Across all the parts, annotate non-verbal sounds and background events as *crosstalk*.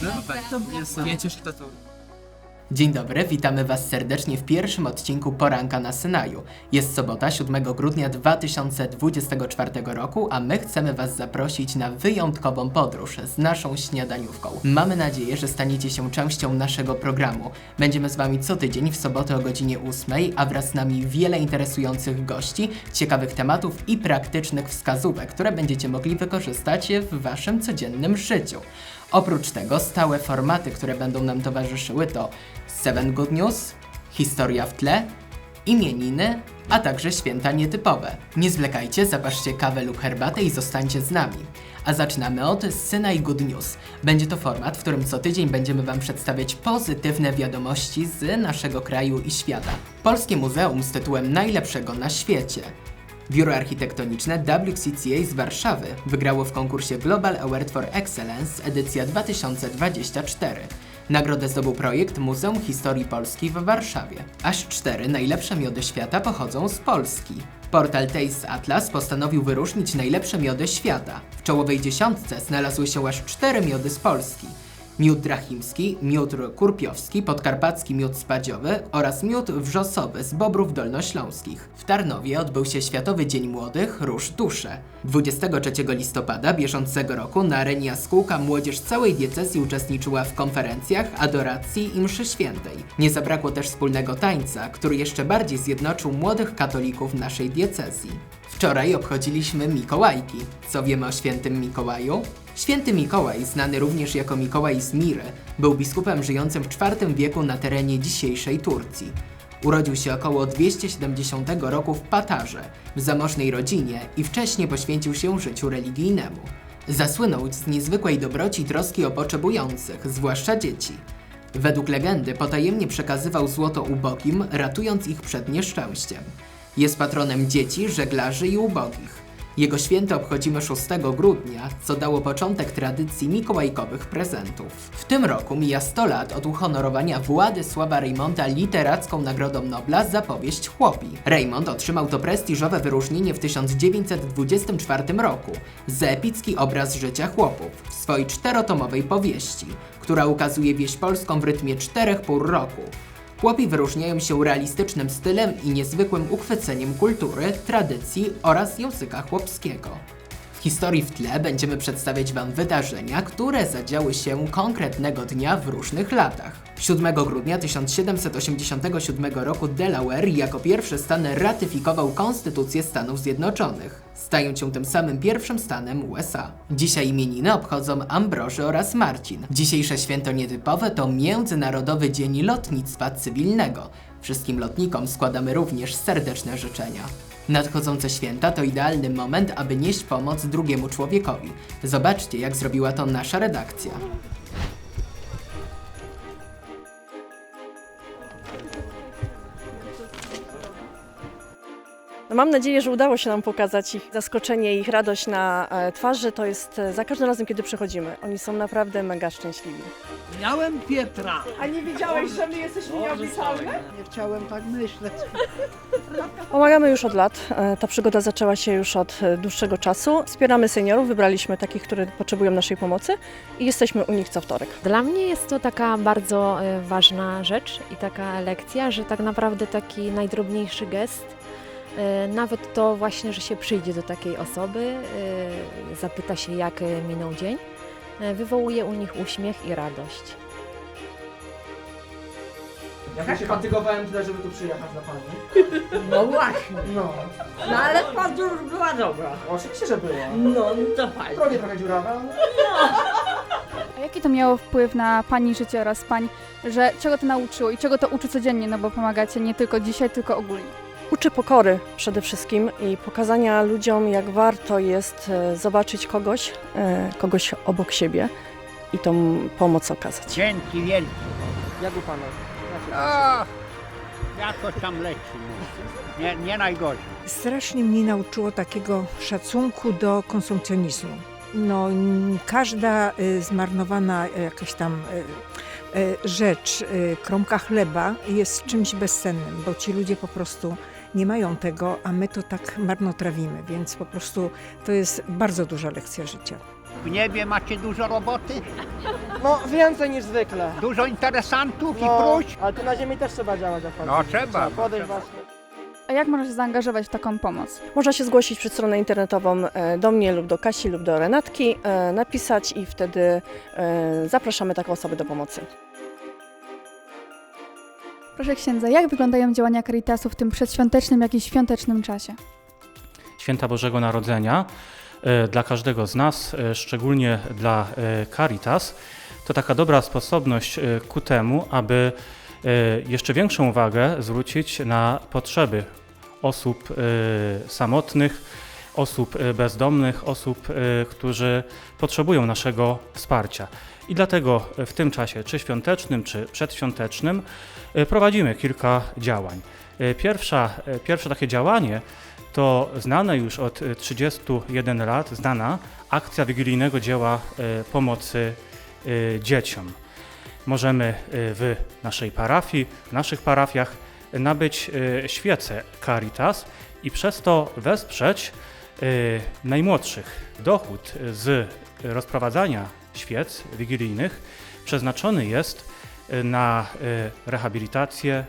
To? Dzień dobry, witamy Was serdecznie w pierwszym odcinku Poranka na Synaju. Jest sobota, 7 grudnia 2024 roku, a my chcemy Was zaprosić na wyjątkową podróż z naszą śniadaniówką. Mamy nadzieję, że staniecie się częścią naszego programu. Będziemy z Wami co tydzień w sobotę o godzinie 8, a wraz z nami wiele interesujących gości, ciekawych tematów i praktycznych wskazówek, które będziecie mogli wykorzystać w Waszym codziennym życiu. Oprócz tego stałe formaty, które będą nam towarzyszyły to 7 Good News, historia w tle, imieniny, a także święta nietypowe. Nie zwlekajcie, zapaszcie kawę lub herbatę i zostańcie z nami. A zaczynamy od Syna i Good News. Będzie to format, w którym co tydzień będziemy Wam przedstawiać pozytywne wiadomości z naszego kraju i świata. Polskie Muzeum z tytułem Najlepszego na świecie. Biuro Architektoniczne WCCA z Warszawy wygrało w konkursie Global Award for Excellence edycja 2024. Nagrodę zdobył projekt Muzeum Historii Polski w Warszawie. Aż cztery najlepsze miody świata pochodzą z Polski. Portal Taste Atlas postanowił wyróżnić najlepsze miody świata. W czołowej dziesiątce znalazły się aż cztery miody z Polski. Miód drachimski, miód kurpiowski, podkarpacki miód spadziowy oraz miód wrzosowy z Bobrów Dolnośląskich. W Tarnowie odbył się Światowy Dzień Młodych Róż Dusze. 23 listopada bieżącego roku na arenie Jaskółka młodzież całej diecezji uczestniczyła w konferencjach, adoracji i mszy świętej. Nie zabrakło też wspólnego tańca, który jeszcze bardziej zjednoczył młodych katolików naszej diecezji. Wczoraj obchodziliśmy Mikołajki. Co wiemy o świętym Mikołaju? Święty Mikołaj, znany również jako Mikołaj z Miry, był biskupem żyjącym w IV wieku na terenie dzisiejszej Turcji. Urodził się około 270 roku w Patarze, w zamożnej rodzinie i wcześniej poświęcił się życiu religijnemu. Zasłynął z niezwykłej dobroci i troski o potrzebujących, zwłaszcza dzieci. Według legendy potajemnie przekazywał złoto ubogim, ratując ich przed nieszczęściem. Jest patronem dzieci, żeglarzy i ubogich. Jego święto obchodzimy 6 grudnia, co dało początek tradycji mikołajkowych prezentów. W tym roku mija 100 lat od uhonorowania Władysława Reymonta literacką Nagrodą Nobla za powieść Chłopi. Raymond otrzymał to prestiżowe wyróżnienie w 1924 roku za epicki obraz życia chłopów w swojej czterotomowej powieści, która ukazuje wieś polską w rytmie czterech pór roku. Chłopi wyróżniają się realistycznym stylem i niezwykłym uchwyceniem kultury, tradycji oraz języka chłopskiego. W historii w tle będziemy przedstawiać Wam wydarzenia, które zadziały się konkretnego dnia w różnych latach. 7 grudnia 1787 roku Delaware jako pierwszy stan ratyfikował Konstytucję Stanów Zjednoczonych, stając się tym samym pierwszym stanem USA. Dzisiaj imieniny obchodzą Ambroży oraz Marcin. Dzisiejsze święto nietypowe to Międzynarodowy Dzień Lotnictwa Cywilnego. Wszystkim lotnikom składamy również serdeczne życzenia. Nadchodzące święta to idealny moment, aby nieść pomoc drugiemu człowiekowi. Zobaczcie, jak zrobiła to nasza redakcja. Mam nadzieję, że udało się nam pokazać ich zaskoczenie i ich radość na e, twarzy. To jest e, za każdym razem, kiedy przychodzimy. Oni są naprawdę mega szczęśliwi. Miałem Pietra. A nie wiedziałeś, że my jesteśmy nieobliczalne? Nie chciałem tak myśleć. Pomagamy już od lat. E, Ta przygoda zaczęła się już od dłuższego czasu. Wspieramy seniorów, wybraliśmy takich, którzy potrzebują naszej pomocy i jesteśmy u nich co wtorek. Dla mnie jest to taka bardzo ważna rzecz i taka lekcja, że tak naprawdę taki najdrobniejszy gest, nawet to właśnie, że się przyjdzie do takiej osoby, e, zapyta się jak e, minął dzień, e, wywołuje u nich uśmiech i radość. Ja się fatygowałem tyle, żeby tu przyjechać na pani. *laughs* No właśnie, No, no ale podróż była dobra. oczywiście, że było. No, no to fajnie. Drogie trochę dziurawe, ale... A jaki to miało wpływ na Pani życie oraz Pań, że czego to nauczyło i czego to uczy codziennie, no bo pomagacie nie tylko dzisiaj, tylko ogólnie? Uczy pokory przede wszystkim i pokazania ludziom, jak warto jest e, zobaczyć kogoś, e, kogoś obok siebie i tą pomoc okazać. Dzięki wielki. Jak u pana? O, jakoś tam leci. no. Nie, nie najgorzej. Strasznie mnie nauczyło takiego szacunku do konsumpcjonizmu. No, każda y, zmarnowana y, jakaś tam y, rzecz, kromka chleba jest czymś bezcennym, bo ci ludzie po prostu nie mają tego, a my to tak marnotrawimy, więc po prostu to jest bardzo duża lekcja życia. W niebie macie dużo roboty, No, więcej niż zwykle. dużo interesantów No, i próśb. ale tu na ziemi też trzeba działać, jak pan No trzeba. podejść właśnie. A jak można się zaangażować w taką pomoc? Można się zgłosić przez stronę internetową e, do mnie lub do Kasi lub do Renatki, e, napisać i wtedy e, zapraszamy taką osobę do pomocy. Proszę księdza, jak wyglądają działania Caritasu w tym przedświątecznym, jak i świątecznym czasie? Święta Bożego Narodzenia e, dla każdego z nas, e, szczególnie dla e, Caritas, to taka dobra sposobność ku temu, aby jeszcze większą uwagę zwrócić na potrzeby osób samotnych, osób e, bezdomnych, osób, e, którzy potrzebują naszego wsparcia. I dlatego w tym czasie, czy świątecznym, czy przedświątecznym, e, prowadzimy kilka działań. E, Pierwsza, e, pierwsze takie działanie to znane już od e, 31 lat, znana akcja wigilijnego dzieła e, pomocy e, dzieciom. Możemy e, w naszej parafii, w naszych parafiach e, nabyć e, świece Caritas i przez to wesprzeć e, najmłodszych. Dochód z rozprowadzania świec wigilijnych przeznaczony jest e, na e, rehabilitację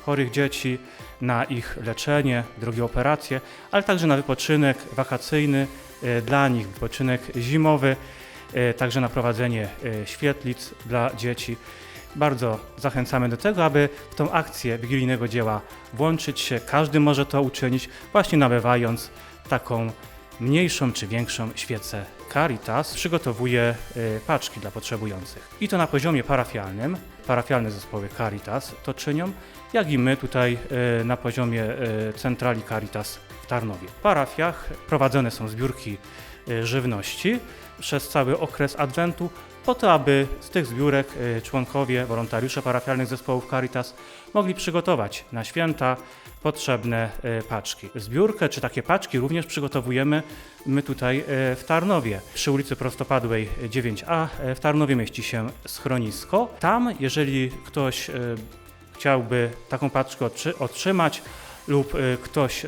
chorych dzieci, na ich leczenie, drogie operacje, ale także na wypoczynek wakacyjny e, dla nich, wypoczynek zimowy, e, także na prowadzenie e, świetlic dla dzieci. Bardzo zachęcamy do tego, aby w tą akcję wigilijnego dzieła włączyć się. Każdy może to uczynić, właśnie nabywając taką mniejszą czy większą świecę Caritas przygotowuje e, paczki dla potrzebujących. I to na poziomie parafialnym, parafialne zespoły Caritas to czynią, jak i my tutaj e, na poziomie e, centrali Caritas w Tarnowie. W parafiach prowadzone są zbiórki żywności przez cały okres Adwentu, po to, aby z tych zbiórek członkowie, wolontariusze parafialnych zespołów Caritas mogli przygotować na święta potrzebne e, paczki. Zbiórkę czy takie paczki również przygotowujemy my tutaj e, w Tarnowie. Przy ulicy Prostopadłej 9a e, w Tarnowie mieści się schronisko. Tam, jeżeli ktoś chciałby taką paczkę otrzy- otrzymać lub ktoś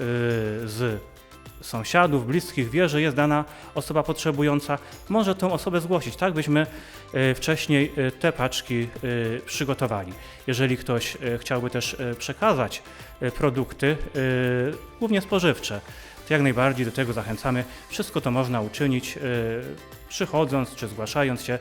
z sąsiadów, bliskich wie, że jest dana osoba potrzebująca, może tą osobę zgłosić, tak byśmy e, wcześniej e, te paczki e, przygotowali. Jeżeli ktoś chciałby też przekazać produkty, głównie spożywcze, to jak najbardziej do tego zachęcamy. Wszystko to można uczynić przychodząc czy zgłaszając się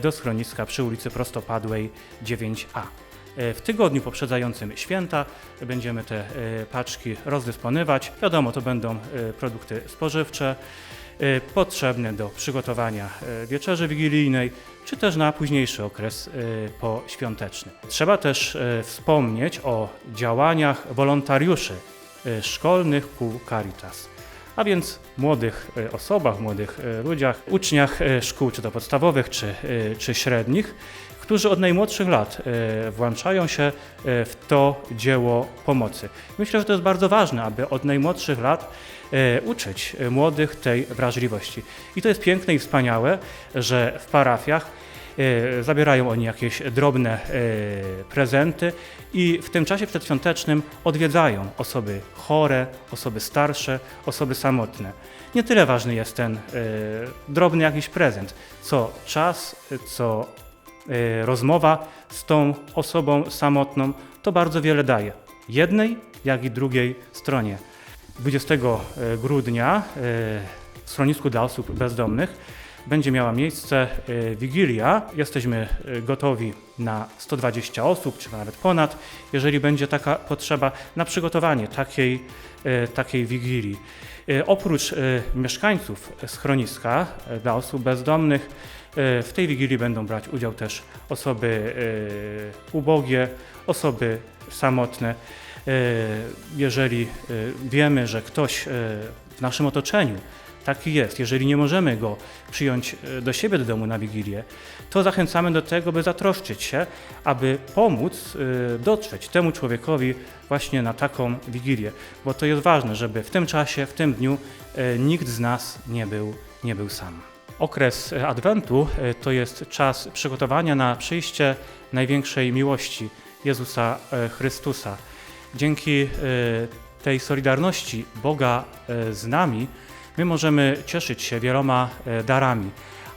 do schroniska przy ulicy Prostopadłej 9A. E, W tygodniu poprzedzającym święta będziemy te e, paczki rozdysponować. Wiadomo, to będą e, produkty spożywcze potrzebne do przygotowania wieczerzy wigilijnej, czy też na późniejszy okres poświąteczny. Trzeba też wspomnieć o działaniach wolontariuszy szkolnych kół Caritas a więc młodych osobach, młodych ludziach, uczniach szkół, czy to podstawowych, czy, czy średnich, którzy od najmłodszych lat e, włączają się e, w to dzieło pomocy. Myślę, że to jest bardzo ważne, aby od najmłodszych lat e, uczyć młodych tej wrażliwości. I to jest piękne i wspaniałe, że w parafiach zabierają oni jakieś drobne prezenty i w tym czasie przedświątecznym odwiedzają osoby chore, osoby starsze, osoby samotne. Nie tyle ważny jest ten drobny jakiś prezent, co czas, co rozmowa z tą osobą samotną, to bardzo wiele daje. Jednej, jak i drugiej stronie. 20 grudnia e, w schronisku dla osób bezdomnych będzie miała miejsce Wigilia. Jesteśmy gotowi na 120 osób, czy nawet ponad, jeżeli będzie taka potrzeba, na przygotowanie takiej, takiej Wigilii. Oprócz mieszkańców schroniska dla osób bezdomnych, w tej Wigilii będą brać udział też osoby e, ubogie, osoby samotne. E, Jeżeli e, wiemy, że ktoś e, w naszym otoczeniu taki jest, jeżeli nie możemy go przyjąć e, do siebie do domu na Wigilię, to zachęcamy do tego, by zatroszczyć się, aby pomóc e, dotrzeć temu człowiekowi właśnie na taką Wigilię, bo to jest ważne, żeby w tym czasie, w tym dniu e, nikt z nas nie był, nie był sam. Okres Adwentu e, to jest czas przygotowania na przyjście największej miłości Jezusa e, Chrystusa. Dzięki e, tej solidarności Boga z nami my możemy cieszyć się wieloma darami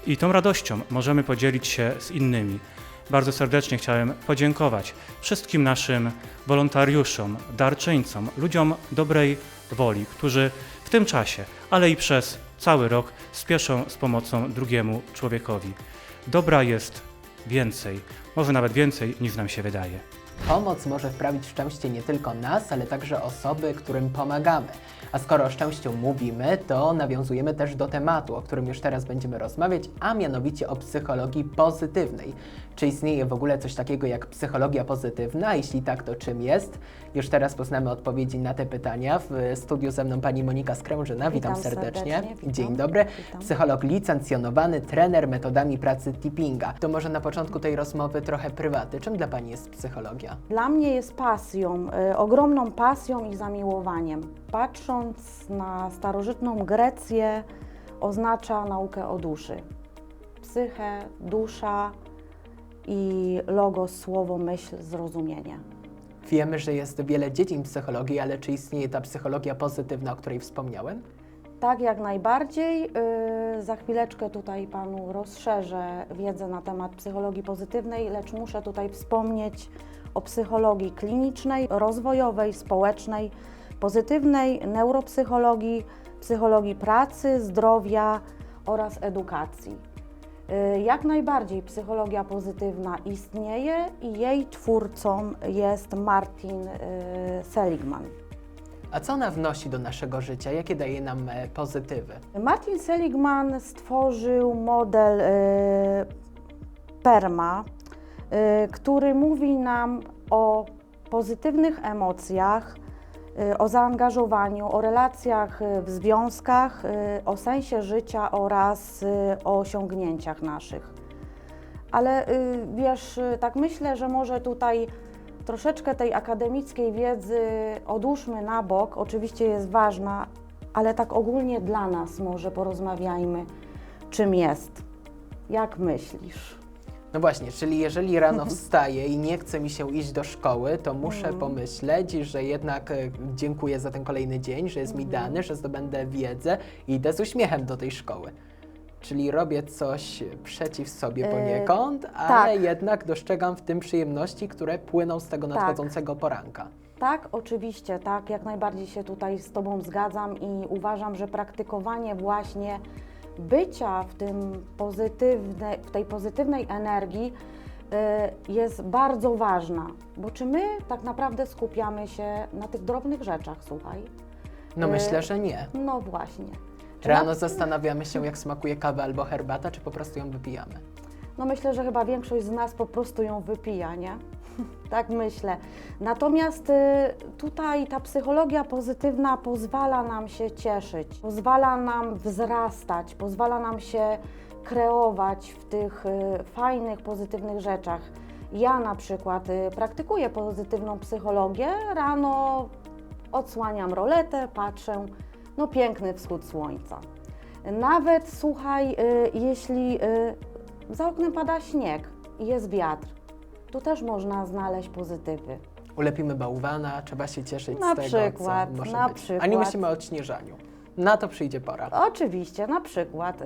i tą radością możemy podzielić się z innymi. Bardzo serdecznie chciałem podziękować wszystkim naszym wolontariuszom, darczyńcom, ludziom dobrej woli, którzy w tym czasie, ale i przez cały rok spieszą z pomocą drugiemu człowiekowi. Dobra jest więcej, może nawet więcej niż nam się wydaje. Pomoc może wprawić w szczęście nie tylko nas, ale także osoby, którym pomagamy. A skoro o szczęściu mówimy, to nawiązujemy też do tematu, o którym już teraz będziemy rozmawiać, a mianowicie o psychologii pozytywnej. Czy istnieje w ogóle coś takiego jak psychologia pozytywna? Jeśli tak, to czym jest? Już teraz poznamy odpowiedzi na te pytania. W studiu ze mną pani Monika Skrężyna. Witam, Witam serdecznie. serdecznie, witam. Dzień dobry. Witam. Psycholog licencjonowany, trener metodami pracy tippinga. To może na początku tej rozmowy trochę prywaty. Czym dla pani jest psychologia? Dla mnie jest pasją, y, ogromną pasją i zamiłowaniem. Patrząc na starożytną Grecję, oznacza naukę o duszy. Psychę, dusza i logos, słowo, myśl, zrozumienie. Wiemy, że jest wiele dziedzin psychologii, ale czy istnieje ta psychologia pozytywna, o której wspomniałem? Tak, jak najbardziej. Y, Za chwileczkę tutaj Panu rozszerzę wiedzę na temat psychologii pozytywnej, lecz muszę tutaj wspomnieć o psychologii klinicznej, rozwojowej, społecznej, pozytywnej neuropsychologii, psychologii pracy, zdrowia oraz edukacji. Y, Jak najbardziej psychologia pozytywna istnieje i jej twórcą jest Martin y, Seligman. A co ona wnosi do naszego życia? Jakie daje nam e, pozytywy? Martin Seligman stworzył model y, PERMA, który mówi nam o pozytywnych emocjach, o zaangażowaniu, o relacjach y, w związkach, y, o sensie życia oraz y, o osiągnięciach naszych. Ale y, wiesz, y, tak myślę, że może tutaj troszeczkę tej akademickiej wiedzy odłóżmy na bok. Oczywiście jest ważna, ale tak ogólnie dla nas może porozmawiajmy, czym jest. Jak myślisz? No właśnie, czyli jeżeli rano *laughs* wstaję i nie chce mi się iść do szkoły, to muszę Mhm. pomyśleć, że jednak e, dziękuję za ten kolejny dzień, że jest mi Mhm. dany, że zdobędę wiedzę i idę z uśmiechem do tej szkoły. Czyli robię coś przeciw sobie E, poniekąd, ale tak. jednak dostrzegam w tym przyjemności, które płyną z tego Tak. nadchodzącego poranka. Tak, oczywiście, tak, jak najbardziej się tutaj z Tobą zgadzam i uważam, że praktykowanie właśnie bycia w, tym pozytywne, w tej pozytywnej energii y, jest bardzo ważna, bo czy my tak naprawdę skupiamy się na tych drobnych rzeczach, słuchaj? No E, myślę, że nie. No właśnie. Czy Rano na- zastanawiamy się, jak smakuje kawa albo herbata, czy po prostu ją wypijamy. No myślę, że chyba większość z nas po prostu ją wypija, nie? *laughs* tak myślę. Natomiast y, tutaj ta psychologia pozytywna pozwala nam się cieszyć, pozwala nam wzrastać, pozwala nam się kreować w tych y, fajnych, pozytywnych rzeczach. Ja na przykład y, praktykuję pozytywną psychologię. Rano odsłaniam roletę, patrzę, no piękny wschód słońca. Nawet słuchaj, jeśli za oknem pada śnieg i jest wiatr, tu też można znaleźć pozytywy. Ulepimy bałwana, trzeba się cieszyć Na z tego, przykład, co może na być. A nie przykład. myślimy o odśnieżaniu. Na to przyjdzie pora. Oczywiście, na przykład. y,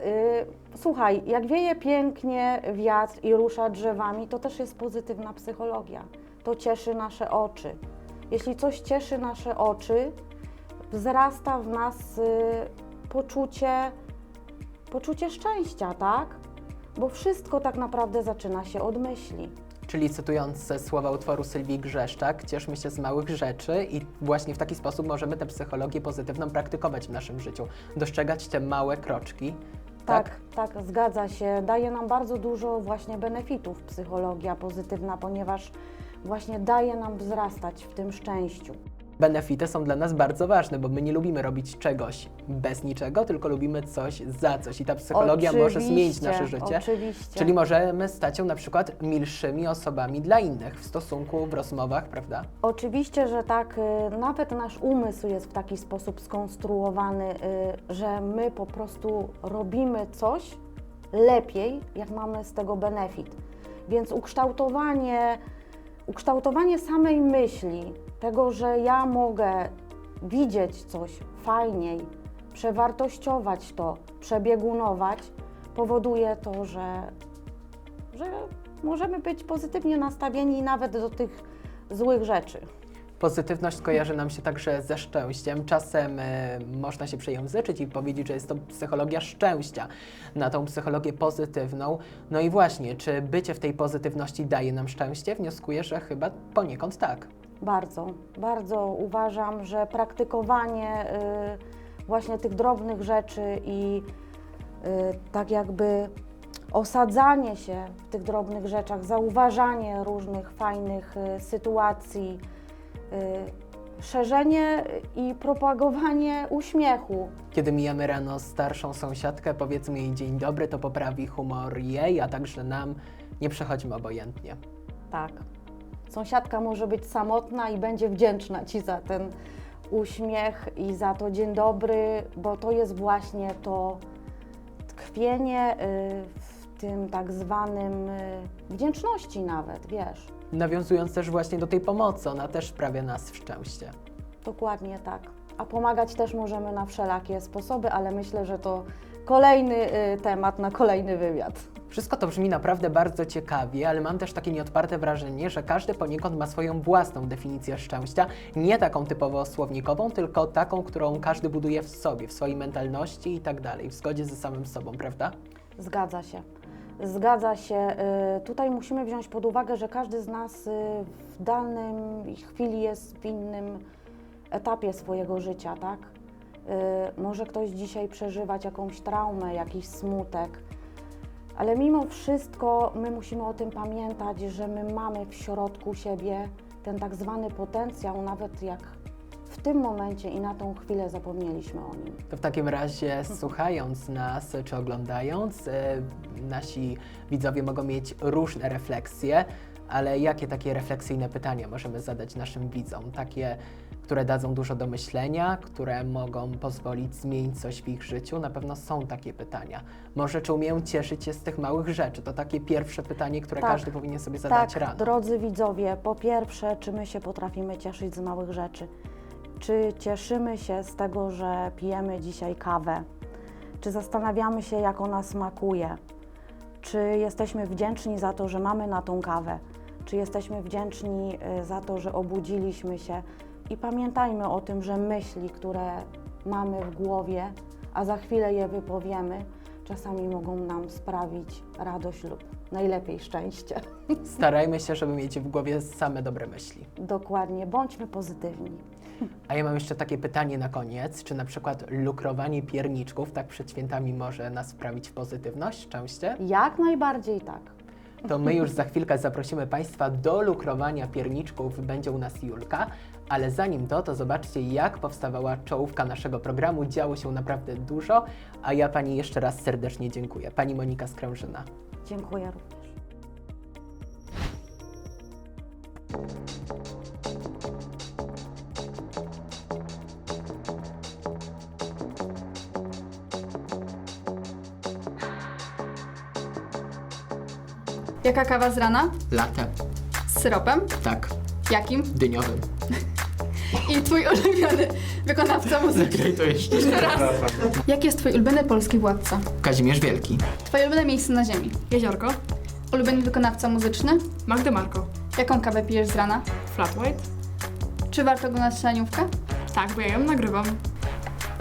słuchaj, jak wieje pięknie wiatr i rusza drzewami, to też jest pozytywna psychologia. To cieszy nasze oczy. Jeśli coś cieszy nasze oczy, wzrasta w nas y, poczucie, poczucie szczęścia, tak? Bo wszystko tak naprawdę zaczyna się od myśli. Czyli cytując słowa utworu Sylwii Grzeszczak, cieszmy się z małych rzeczy i właśnie w taki sposób możemy tę psychologię pozytywną praktykować w naszym życiu. Dostrzegać te małe kroczki. Tak, tak, zgadza się. Daje nam bardzo dużo właśnie benefitów psychologia pozytywna, ponieważ właśnie daje nam wzrastać w tym szczęściu. Benefity są dla nas bardzo ważne, bo my nie lubimy robić czegoś bez niczego, tylko lubimy coś za coś i ta psychologia może zmienić nasze życie. Oczywiście. Czyli możemy stać się na przykład milszymi osobami dla innych w stosunku, w rozmowach, prawda? Oczywiście, że tak, y, nawet nasz umysł jest w taki sposób skonstruowany, y, że my po prostu robimy coś lepiej, jak mamy z tego benefit. Więc ukształtowanie, ukształtowanie samej myśli, tego, że ja mogę widzieć coś fajniej, przewartościować to, przebiegunować, powoduje to, że, że możemy być pozytywnie nastawieni nawet do tych złych rzeczy. Pozytywność kojarzy nam się także ze szczęściem. Czasem e, można się przejęzyczyć i powiedzieć, że jest to psychologia szczęścia. Na tą psychologię pozytywną. No i właśnie, czy bycie w tej pozytywności daje nam szczęście? Wnioskuję, że chyba poniekąd tak. Bardzo, bardzo uważam, że praktykowanie y, właśnie tych drobnych rzeczy i y, tak jakby osadzanie się w tych drobnych rzeczach, zauważanie różnych fajnych y, sytuacji, y, szerzenie i propagowanie uśmiechu. Kiedy mijamy rano starszą sąsiadkę, powiedzmy jej dzień dobry, to poprawi humor jej, a także nam. Nie przechodzimy obojętnie. Tak. Sąsiadka może być samotna i będzie wdzięczna Ci za ten uśmiech i za to dzień dobry, bo to jest właśnie to tkwienie y, w tym tak zwanym y, wdzięczności nawet, wiesz. Nawiązując też właśnie do tej pomocy, ona też sprawia nas w szczęście. Dokładnie tak. A pomagać też możemy na wszelakie sposoby, ale myślę, że to kolejny y, temat na kolejny wywiad. Wszystko to brzmi naprawdę bardzo ciekawie, ale mam też takie nieodparte wrażenie, że każdy poniekąd ma swoją własną definicję szczęścia, nie taką typowo słownikową, tylko taką, którą każdy buduje w sobie, w swojej mentalności i tak dalej, w zgodzie ze samym sobą, prawda? Zgadza się. Zgadza się. Y, Tutaj musimy wziąć pod uwagę, że każdy z nas y, w danej chwili jest w innym etapie swojego życia, tak? Y, Może ktoś dzisiaj przeżywać jakąś traumę, jakiś smutek, ale mimo wszystko my musimy o tym pamiętać, że my mamy w środku siebie ten tak zwany potencjał, nawet jak w tym momencie i na tą chwilę zapomnieliśmy o nim. To w takim razie słuchając nas czy oglądając, e, nasi widzowie mogą mieć różne refleksje, ale jakie takie refleksyjne pytania możemy zadać naszym widzom? Takie, które dadzą dużo do myślenia, które mogą pozwolić zmienić coś w ich życiu? Na pewno są takie pytania. Może czy umieją cieszyć się z tych małych rzeczy? To takie pierwsze pytanie, które Tak. każdy powinien sobie zadać tak, rano. drodzy widzowie, po pierwsze, czy my się potrafimy cieszyć z małych rzeczy? Czy cieszymy się z tego, że pijemy dzisiaj kawę? Czy zastanawiamy się, jak ona smakuje? Czy jesteśmy wdzięczni za to, że mamy na tą kawę? Czy jesteśmy wdzięczni y, za to, że obudziliśmy się? I pamiętajmy o tym, że myśli, które mamy w głowie, a za chwilę je wypowiemy, czasami mogą nam sprawić radość lub najlepiej szczęście. *laughs* Starajmy się, żeby mieć w głowie same dobre myśli. Dokładnie, bądźmy pozytywni. A ja mam jeszcze takie pytanie na koniec. Czy na przykład lukrowanie pierniczków tak przed świętami może nas wprawić w pozytywność, szczęście? Jak najbardziej tak. To my już za chwilkę zaprosimy Państwa do lukrowania pierniczków. Będzie u nas Julka. Ale zanim to, to zobaczcie, jak powstawała czołówka naszego programu. Działo się naprawdę dużo, a ja Pani jeszcze raz serdecznie dziękuję. Pani Monika Skrężyna. Dziękuję również. Jaka kawa z rana? Latte. Z syropem? Tak, Jakim? dyniowym. I twój ulubiony wykonawca muzyki? Zagraj to jeszcze. Jeszcze raz. Jaki jest twój ulubiony polski władca? Kazimierz Wielki. Twoje ulubione miejsce na ziemi? Jeziorko. Ulubiony wykonawca muzyczny? Magdy Marko. Jaką kawę pijesz z rana? Flat white? Czy warto oglądać śniadaniówkę? Tak, bo ja ją nagrywam.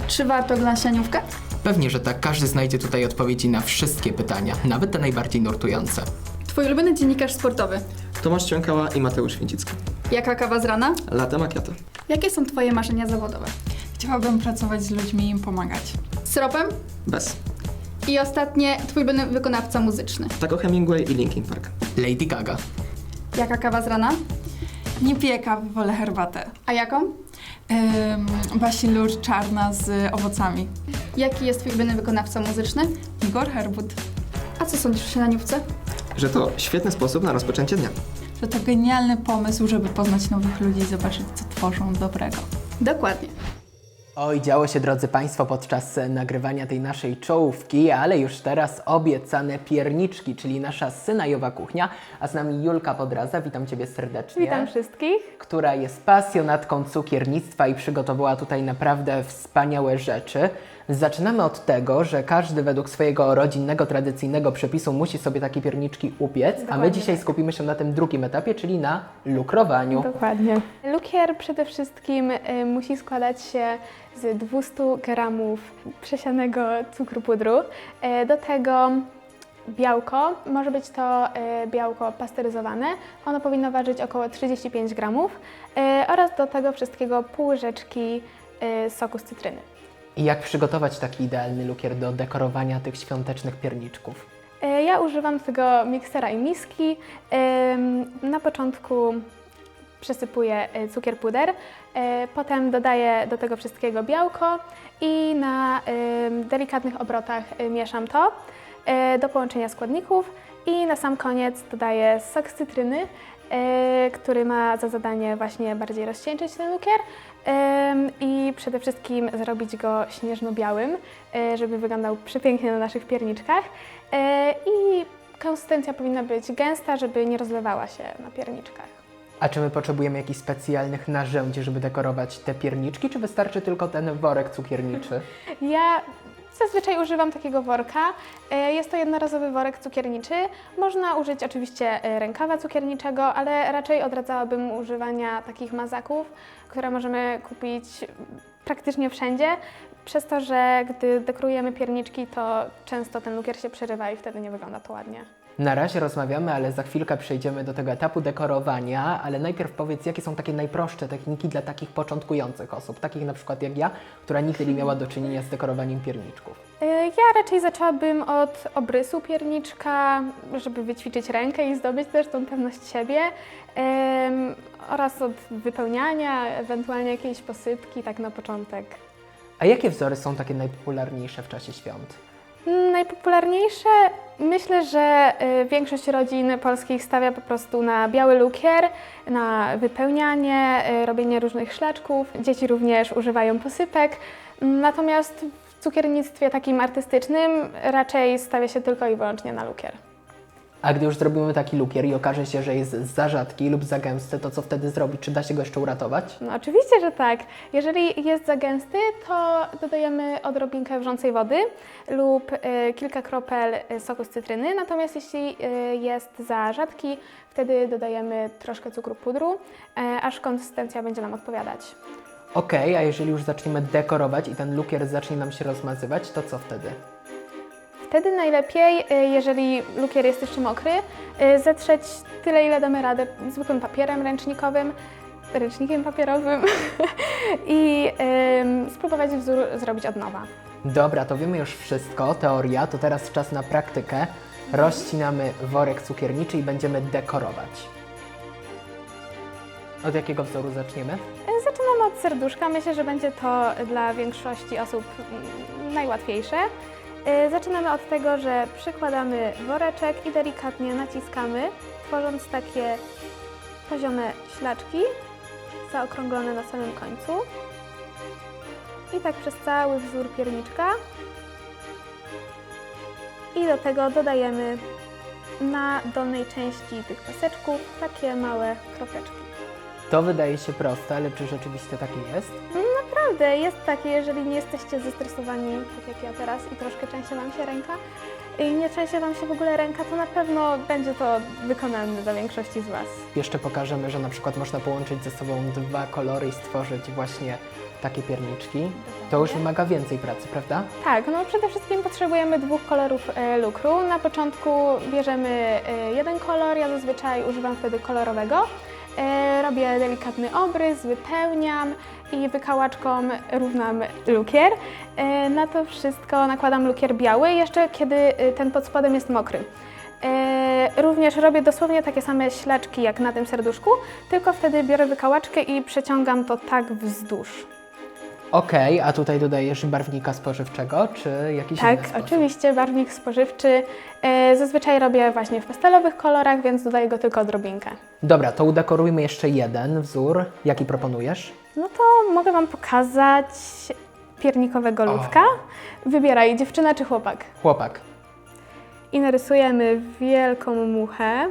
Czy warto oglądać śniadaniówkę? Pewnie, że tak. Każdy znajdzie tutaj odpowiedzi na wszystkie pytania, nawet te najbardziej nurtujące. Twój ulubiony dziennikarz sportowy? Tomasz Ciąkała i Mateusz Święcicki. Jaka kawa z rana? Latte macchiato. Jakie są twoje marzenia zawodowe? Chciałabym pracować z ludźmi i im pomagać. Z syropem? Bez. I ostatnie, twój ulubiony wykonawca muzyczny. Taco Hemingway i Linkin Park. Lady Gaga. Jaka kawa z rana? Nie piję kawy, wolę herbatę. A jaką? Ym, basilur czarna z owocami. Jaki jest twój ulubiony wykonawca muzyczny? Igor Herbut. A co sądzisz o śniadaniówce? Że to świetny sposób na rozpoczęcie dnia. Że to genialny pomysł, żeby poznać nowych ludzi i zobaczyć, co tworzą dobrego. Dokładnie. Oj, działo się, drodzy Państwo, podczas nagrywania tej naszej czołówki, ale już teraz obiecane pierniczki, czyli nasza synajowa kuchnia. A z nami Julka Podraza, witam Ciebie serdecznie. Witam wszystkich. Która jest pasjonatką cukiernictwa i przygotowała tutaj naprawdę wspaniałe rzeczy. Zaczynamy od tego, że każdy według swojego rodzinnego, tradycyjnego przepisu musi sobie takie pierniczki upiec, a my Dokładnie dzisiaj tak. skupimy się na tym drugim etapie, czyli na lukrowaniu. Dokładnie. Lukier przede wszystkim y, musi składać się z 200 gramów przesianego cukru pudru. Y, do tego białko, może być to y, białko pasteryzowane. Ono powinno ważyć około 35 gramów y, oraz do tego wszystkiego pół łyżeczki y, soku z cytryny. I jak przygotować taki idealny lukier do dekorowania tych świątecznych pierniczków? E, Ja używam tego miksera i miski. Na początku przesypuję e, cukier puder, e, potem dodaję do tego wszystkiego białko i na delikatnych obrotach mieszam to do połączenia składników i na sam koniec dodaję sok z cytryny, który ma za zadanie właśnie bardziej rozcieńczyć ten lukier i przede wszystkim zrobić go śnieżno-białym, e, żeby wyglądał przepięknie na naszych pierniczkach. E, I konsystencja powinna być gęsta, żeby nie rozlewała się na pierniczkach. A czy my potrzebujemy jakichś specjalnych narzędzi, żeby dekorować te pierniczki, czy wystarczy tylko ten worek cukierniczy? Ja zazwyczaj używam takiego worka. E, Jest to jednorazowy worek cukierniczy. Można użyć oczywiście e, rękawa cukierniczego, ale raczej odradzałabym używania takich mazaków, które możemy kupić praktycznie wszędzie. Przez to, że gdy dekorujemy pierniczki, to często ten lukier się przerywa i wtedy nie wygląda to ładnie. Na razie rozmawiamy, ale za chwilkę przejdziemy do tego etapu dekorowania, ale najpierw powiedz, jakie są takie najprostsze techniki dla takich początkujących osób, takich na przykład jak ja, która nigdy nie miała do czynienia z dekorowaniem pierniczków. E, Ja raczej zaczęłabym od obrysu pierniczka, żeby wyćwiczyć rękę i zdobyć też tą pewność siebie, oraz od wypełniania, ewentualnie jakiejś posypki, tak na początek. A jakie wzory są takie najpopularniejsze w czasie świąt? Najpopularniejsze myślę, że y, większość rodzin polskich stawia po prostu na biały lukier, na wypełnianie, y, robienie różnych szlaczków. Dzieci również używają posypek. Natomiast w cukiernictwie takim artystycznym raczej stawia się tylko i wyłącznie na lukier. A gdy już zrobimy taki lukier i okaże się, że jest za rzadki lub za gęsty, to co wtedy zrobić? Czy da się go jeszcze uratować? No oczywiście, że tak. Jeżeli jest za gęsty, to dodajemy odrobinkę wrzącej wody lub y, kilka kropel soku z cytryny. Natomiast jeśli y, jest za rzadki, wtedy dodajemy troszkę cukru pudru, y, aż konsystencja będzie nam odpowiadać. Okej, a jeżeli już zaczniemy dekorować i ten lukier zacznie nam się rozmazywać, to co wtedy? Wtedy najlepiej, y, jeżeli lukier jest jeszcze mokry, y, zetrzeć tyle, ile damy radę zwykłym papierem ręcznikowym, ręcznikiem papierowym *laughs* i spróbować wzór zrobić od nowa. Dobra, to wiemy już wszystko, teoria, to teraz czas na praktykę. Rozcinamy worek cukierniczy i będziemy dekorować. Od jakiego wzoru zaczniemy? Zaczynamy od serduszka. Myślę, że będzie to dla większości osób mm, najłatwiejsze. Y, Zaczynamy od tego, że przykładamy woreczek i delikatnie naciskamy, tworząc takie poziome ślaczki zaokrąglone na samym końcu. I tak przez cały wzór pierniczka. I do tego dodajemy na dolnej części tych paseczków takie małe kropeczki. To wydaje się proste, ale czy rzeczywiście takie jest? Naprawdę jest takie, jeżeli nie jesteście zestresowani, tak jak ja teraz, i troszkę trzęsie Wam się ręka, i nie trzęsie Wam się w ogóle ręka, to na pewno będzie to wykonalne dla większości z Was. Jeszcze pokażemy, że na przykład można połączyć ze sobą dwa kolory i stworzyć właśnie takie pierniczki. To już wymaga więcej pracy, prawda? Tak, no przede wszystkim potrzebujemy dwóch kolorów e, lukru. Na początku bierzemy e, jeden kolor, ja zazwyczaj używam wtedy kolorowego. E, robię delikatny obrys, wypełniam i wykałaczką równam lukier. E, na to wszystko nakładam lukier biały, jeszcze kiedy e, ten pod spodem jest mokry. Również robię dosłownie takie same ślaczki jak na tym serduszku, tylko wtedy biorę wykałaczkę i przeciągam to tak wzdłuż. Okej, a tutaj dodajesz barwnika spożywczego, czy jakiś Tak, inny sposób? oczywiście, barwnik spożywczy. E, zazwyczaj robię właśnie w pastelowych kolorach, więc dodaję go tylko odrobinkę. Dobra, to udekorujmy jeszcze jeden wzór. Jaki proponujesz? No to mogę Wam pokazać piernikowego ludka. Wybieraj, dziewczyna czy chłopak. Chłopak. I narysujemy wielką muchę.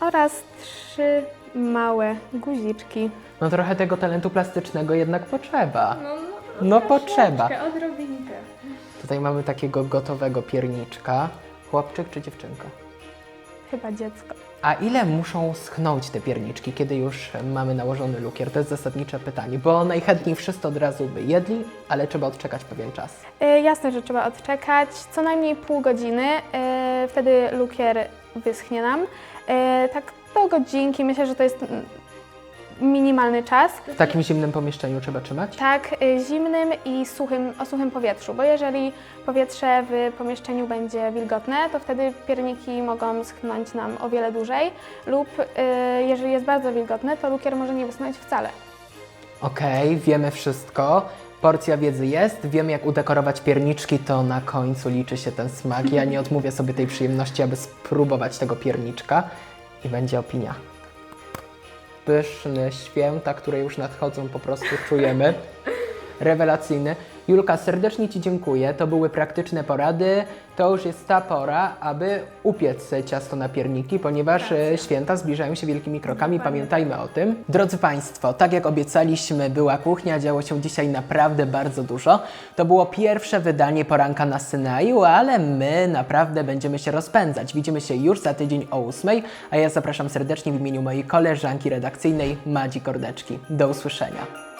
Oraz trzy małe guziczki. No trochę tego talentu plastycznego jednak potrzeba. No potrzeba. odrobinkę. Tutaj mamy takiego gotowego pierniczka. Chłopczyk czy dziewczynka? Chyba dziecko. A ile muszą schnąć te pierniczki, kiedy już mamy nałożony lukier? To jest zasadnicze pytanie, bo najchętniej wszyscy od razu by jedli, ale trzeba odczekać pewien czas. Y, jasne, że trzeba odczekać co najmniej pół godziny. y, wtedy lukier wyschnie nam. Y, tak do godzinki, myślę, że to jest minimalny czas. W takim zimnym pomieszczeniu trzeba trzymać? Tak, y, zimnym i suchym, o suchym powietrzu, bo jeżeli powietrze w pomieszczeniu będzie wilgotne, to wtedy pierniki mogą schnąć nam o wiele dłużej lub y, jeżeli jest bardzo wilgotne, to lukier może nie wyschnąć wcale. Okej, wiemy wszystko. Porcja wiedzy jest, wiemy jak udekorować pierniczki, to na końcu liczy się ten smak. Ja nie odmówię sobie tej przyjemności, aby spróbować tego pierniczka i będzie opinia. Pyszny, święta, które już nadchodzą, po prostu czujemy. Rewelacyjny. Julka, serdecznie Ci dziękuję. To były praktyczne porady. To już jest ta pora, aby upiec ciasto na pierniki, ponieważ e, święta zbliżają się wielkimi krokami. Pamiętajmy o tym. Drodzy Państwo, tak jak obiecaliśmy, była kuchnia, działo się dzisiaj naprawdę bardzo dużo. To było pierwsze wydanie poranka na Synaju, ale my naprawdę będziemy się rozpędzać. Widzimy się już za tydzień o 8, a ja zapraszam serdecznie w imieniu mojej koleżanki redakcyjnej Madzi Kordeczki. Do usłyszenia.